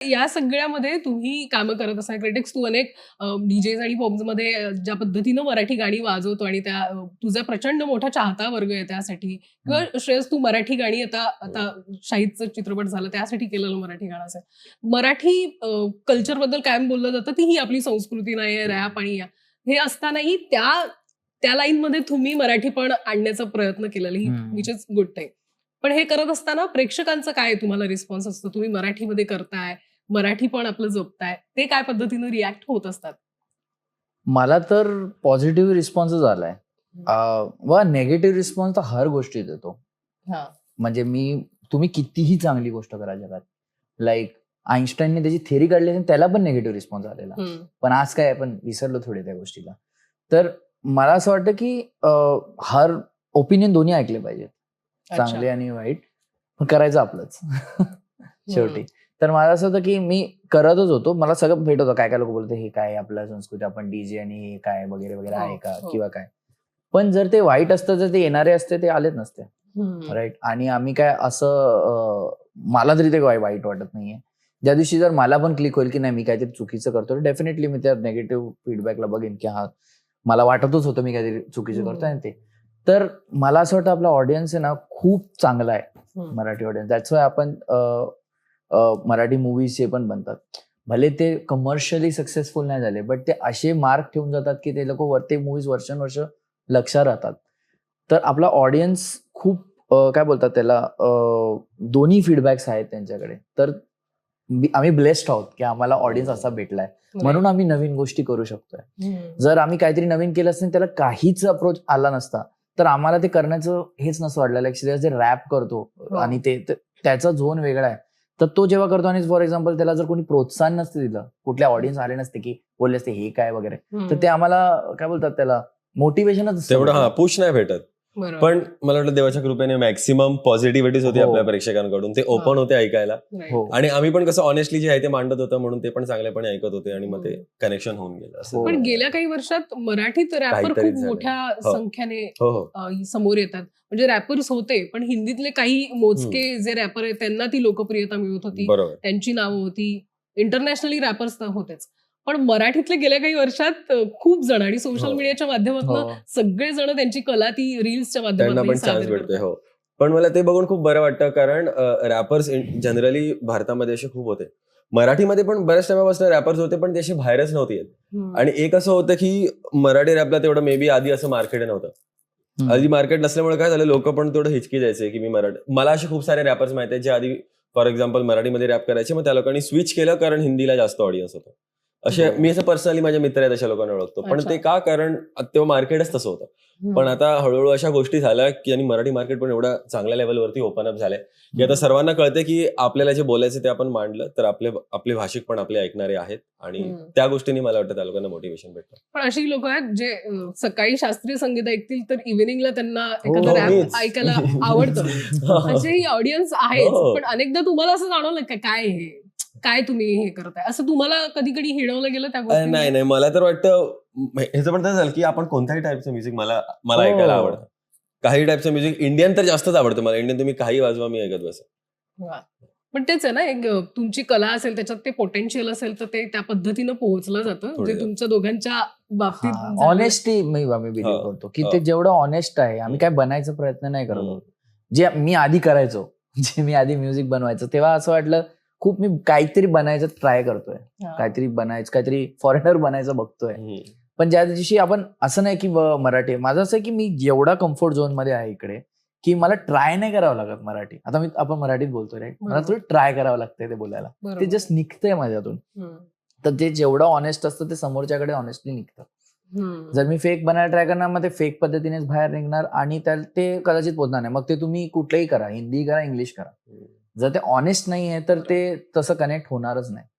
या सगळ्यामध्ये तुम्ही कामं करत असता क्रिटिक्स तू अनेक डीजेज आणि मध्ये ज्या पद्धतीनं मराठी गाणी वाजवतो आणि त्या तुझा प्रचंड मोठा चाहता वर्ग आहे त्यासाठी. किंवा श्रेयस तू मराठी गाणी आता आता शाहीदचं चित्रपट झालं त्यासाठी केलेलं मराठी गाणं असेल मराठी कल्चरबद्दल कायम बोललं जातं ती ही आपली संस्कृती नाही रॅप आणि या. हे असतानाही त्या त्या लाईन मध्ये तुम्ही मराठी पण आणण्याचा प्रयत्न केलेला ही. विच इज गुड थिंग पण हे करत असताना प्रेक्षकांचं काय तुम्हाला रिस्पॉन्स असतो. तुम्ही मराठीमध्ये करताय मराठी पण आपलं जपताय. ते काय पद्धतीनं रिॲक्ट होत असतात? मला तर पॉझिटिव्ह रिस्पॉन्सच आलाय. व नेगेटिव्ह रिस्पॉन्स तर हर गोष्टीत येतो. म्हणजे मी तुम्ही कितीही चांगली गोष्ट करा जगात. लाईक आईन्स्टाईनने त्याची थेरी काढली आणि त्याला पण नेगेटिव्ह रिस्पॉन्स आलेला. पण आज काय आपण विसरलो थोडे त्या गोष्टीला. तर मला असं वाटतं की हर ओपिनियन दोन्ही ऐकले पाहिजेत. चांगले आणि वाईट. पण करायचं आपलंच. शेवटी. तर मला असं होतं की मी करतच होतो. मला सगळं भेट होतं. काय काय लोक बोलते हे काय आपल्या संस्कृती? आपण डीजे आणि हे काय वगैरे वगैरे हो, आहे का? हो. किंवा काय? पण जर ते वाईट असतं जर ते येणारे असते ते आलेच नसते. राईट आणि आम्ही काय असं मला तरी ते वाई- वाईट वाटत नाहीये. ज्या दिवशी जर मला पण क्लिक होईल की नाही मी काहीतरी चुकीचं करतो डेफिनेटली मी त्या नेगेटिव्ह फीडबॅकला बघेन की हा मला वाटतच होतं मी काहीतरी चुकीचं. करतोय आणि ते. तर मला असं वाटतं आपला ऑडियन्स आहे ना खूप चांगला आहे. मराठी ऑडियन्स दॅट्स वाय आपण मराठी मूवीज जे पण बनतात. भले ते कमर्शियली सक्सेसफुल नाही झाले बट ते असे मार्क ठेवून जातात की ते लोक वर ते मूवीज वर्षानुवर्ष लक्षात राहतात. तर आपला ऑडियन्स खूप काय बोलतात त्याला दोन्ही फीडबॅक्स आहेत त्यांच्याकडे. तर आम्ही ब्लेस्ड आहोत की आम्हाला ऑडियन्स असा भेटलाय. म्हणून आम्ही नवीन गोष्टी करू शकतोय. जर आम्ही काहीतरी नवीन केलं असतं त्याला काहीच अप्रोच आला नसता तर आम्हाला ते करण्याचं हेच नसतं वाटलं जे रॅप करतो हो. आणि ते- त्याचा झोन वेगळा आहे. तर तो जेव्हा करतो आणि फॉर एक्झाम्पल त्याला जर कोणी प्रोत्साहन नसते दिलं कुठल्या ऑडियन्स आले नसते की बोलले असते हे काय? वगैरे. तर ते आम्हाला काय बोलतात त्याला मोटिवेशनच तेवढं हा पुश नाही भेटत. पण मला वाटतं देवाच्या कृपेने मॅक्सिमम पॉझिटिव्हिटीज होती हो. आपल्या प्रेक्षकांकडून ते ओपन होते ऐकायला. हो. आणि आम्ही पण कसं ऑनेस्टली जे आहे ते मांडत होतं म्हणून ते पण चांगल्यापणे ऐकत होते आणि मग ते कनेक्शन होऊन गेलं असं. हो. पण गेल्या काही वर्षात मराठीत रॅपर खूप. मोठ्या हो. संख्येने हो हो. समोर येतात. म्हणजे रॅपर्स होते पण हिंदीतले काही मोजके जे रॅपर आहेत त्यांना ती लोकप्रियता मिळत होती. त्यांची नावं होती. इंटरनॅशनली रॅपर्स तर होतेच. पण मराठीतले गेल्या काही वर्षात खूप जण आणि सोशल हो. मीडियाच्या माध्यमातून हो. सगळे जण त्यांची कला ती रील्सच्या माध्यमातून चान्स भेटतोय हो. पण मला ते बघून खूप बरं वाटतं कारण रॅपर्स जनरली भारतामध्ये असे खूप होते. मराठीमध्ये पण बऱ्याच टायमापासून रॅपर्स होते पण ते असे बाहेरच नव्हते येत. आणि एक असं होतं की मराठी रॅपला तेवढं मे बी आधी असं मार्केट नव्हतं. आधी मार्केट नसल्यामुळे काय झालं लोक पण थोडं हिचकी जायचे की मी मराठी मला असे खूप सारे रॅपर्स माहिती आहेत जे आधी फॉर एक्झाम्पल मराठीमध्ये रॅप करायचे मग त्या लोकांनी स्विच केलं कारण हिंदीला जास्त ऑडियन्स होतं. असे हो. मी असं पर्सनली माझे मित्र आहेत अशा लोकांना ओळखतो. पण. ते का? कारण तेव्हा मार्केटच तसं होतं. पण आता हळूहळू अशा गोष्टी झाल्या की आणि मराठी मार्केट पण एवढ्या चांगल्या लेवलवरती ओपन अप झालंय की आता सर्वांना कळते की आपल्याला जे बोलायचं ते आपण मांडलं तर आपले आपले भाषिक पण आपले ऐकणारे आहेत. आणि. त्या गोष्टींनी मला वाटतं त्या लोकांना मोटिवेशन भेटतं. पण अशी लोक आहेत जे सकाळी शास्त्रीय संगीत ऐकतील तर इव्हिनिंगला त्यांना हो, एखादं. ऐकायला आवडतं. असेही ऑडियन्स आहेत. हो. पण अनेकदा तुम्हाला असं जाणवलं काय हे? काय तुम्ही हे करताय? असं तुम्हाला कधी कधी हिणवलं गेलं त्या नाही नाही. मला तर वाटतं ह्याचं पण झालं की आपण कोणत्याही टाईपचं म्युझिक मला मला हो. ऐकायला आवडतं. काही टाईपचं म्युझिक इंडियन तर जास्तच आवडतं मला. इंडियन तुम्ही काही वाजवा मी ऐकत बस पण तेच आहे ना एक तुमची कला असेल त्याच्यात ते पोटेन्शियल असेल तर ते त्या पद्धतीनं पोहोचलं जातं. जे तुमच्या दोघांच्या बाबतीत. ऑनेस्टी मी आम्ही बिलीव्ह हो. करतो की हो. ते जेवढं ऑनेस्ट आहे आम्ही काय बनायचा प्रयत्न नाही करत. जे मी आधी करायचो जे मी आधी म्युझिक बनवायचो तेव्हा असं वाटलं खूप मी काहीतरी बनायचं ट्राय करतोय. हा. काहीतरी बनायचं काहीतरी फॉरेनर बनायचं बघतोय. पण ज्या दिवशी आपण असं नाही की मराठी माझं असं आहे की मी जेवढा कम्फर्ट झोनमध्ये आहे इकडे की मला ट्राय नाही करावं लागत मराठी. आता मी आपण मराठीत बोलतोय राईट मला. थोडं ट्राय करावं लागतंय ते बोलायला. ते जस्ट निघतंय माझ्यातून. तर ते जेवढं ऑनेस्ट असतं ते समोरच्याकडे ऑनेस्टली निघतं. जर मी फेक बनायला ट्राय करणार मग ते फेक पद्धतीनेच बाहेर निघणार आणि त्या ते कदाचित पोचणार नाही. मग ते तुम्ही कुठलंही करा हिंदी करा इंग्लिश करा. जर ते ऑनेस्ट नाही आहे तर ते तसं कनेक्ट होणारच नाही.